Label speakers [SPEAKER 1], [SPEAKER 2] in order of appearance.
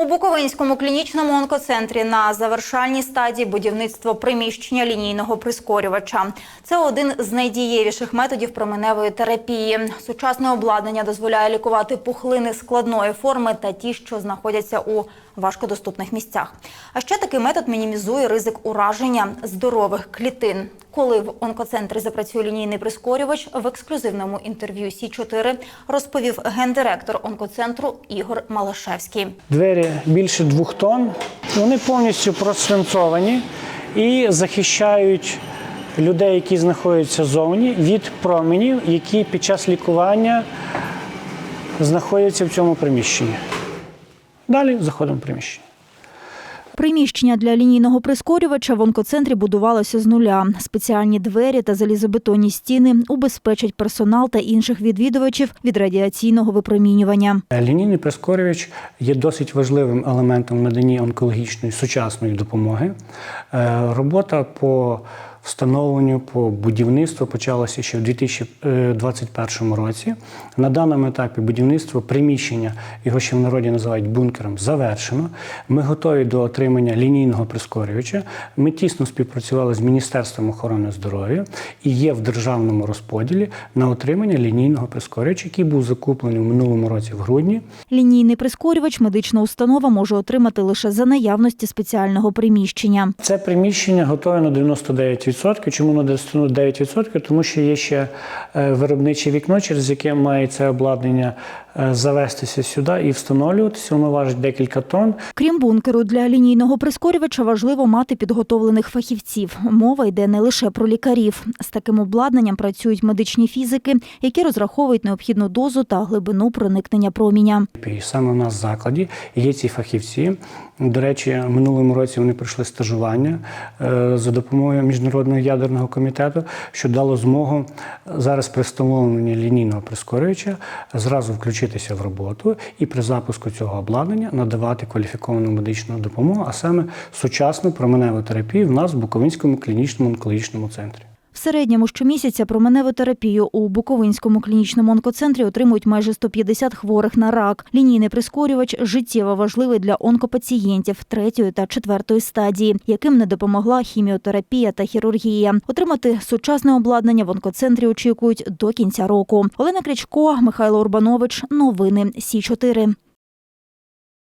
[SPEAKER 1] У Буковинському клінічному онкоцентрі на завершальній стадії будівництво приміщення лінійного прискорювача. Це один з найдієвіших методів променевої терапії. Сучасне обладнання дозволяє лікувати пухлини складної форми та ті, що знаходяться у важкодоступних місцях. А ще такий метод мінімізує ризик ураження здорових клітин. Коли в онкоцентрі запрацює лінійний прискорювач, в ексклюзивному інтерв'ю Сі 4 розповів гендиректор онкоцентру Ігор Малашевський.
[SPEAKER 2] Двері більше двох тонн. Вони повністю просвинцовані і захищають людей, які знаходяться зовні, від променів, які під час лікування знаходяться в цьому приміщенні. Далі заходимо в приміщення.
[SPEAKER 1] Приміщення для лінійного прискорювача в онкоцентрі будувалося з нуля. Спеціальні двері та залізобетонні стіни убезпечать персонал та інших відвідувачів від радіаційного випромінювання.
[SPEAKER 2] Лінійний прискорювач є досить важливим елементом надання онкологічної сучасної допомоги. Е, Робота по встановленню, по будівництву почалася ще в 2021 році. На даному етапі будівництво приміщення, його ще в народі називають бункером, завершено. Ми готові до отримання лінійного прискорювача. Ми тісно співпрацювали з Міністерством охорони здоров'я і є в державному розподілі на отримання лінійного прискорювача, який був закуплений в минулому році в грудні.
[SPEAKER 1] Лінійний прискорювач медична установа може отримати лише за наявності спеціального приміщення.
[SPEAKER 2] Це приміщення готове на 99%. Чому на 99%? Тому що є ще е, виробниче вікно, через яке має це обладнання е, завестися сюди і встановлюватися. Воно важить декілька тонн.
[SPEAKER 1] Крім бункеру, для лінійного прискорювача важливо мати підготовлених фахівців. Мова йде не лише про лікарів. З таким обладнанням працюють медичні фізики, які розраховують необхідну дозу та глибину проникнення проміння.
[SPEAKER 2] І саме в нас в закладі є ці фахівці. До речі, в минулому році вони пройшли стажування е, за допомогою міжнародного ядерного комітету, що дало змогу зараз при встановленні лінійного прискорювача зразу включитися в роботу і при запуску цього обладнання надавати кваліфіковану медичну допомогу, а саме сучасну променеву терапію в нас в Буковинському клінічному онкологічному центрі.
[SPEAKER 1] В середньому щомісяця променеву терапію у Буковинському клінічному онкоцентрі отримують майже 150 хворих на рак. Лінійний прискорювач життєво важливий для онкопацієнтів третьої та четвертої стадії, яким не допомогла хіміотерапія та хірургія. Отримати сучасне обладнання в онкоцентрі очікують до кінця року. Олена Крячко, Михайло Урбанович. Новини Сі 4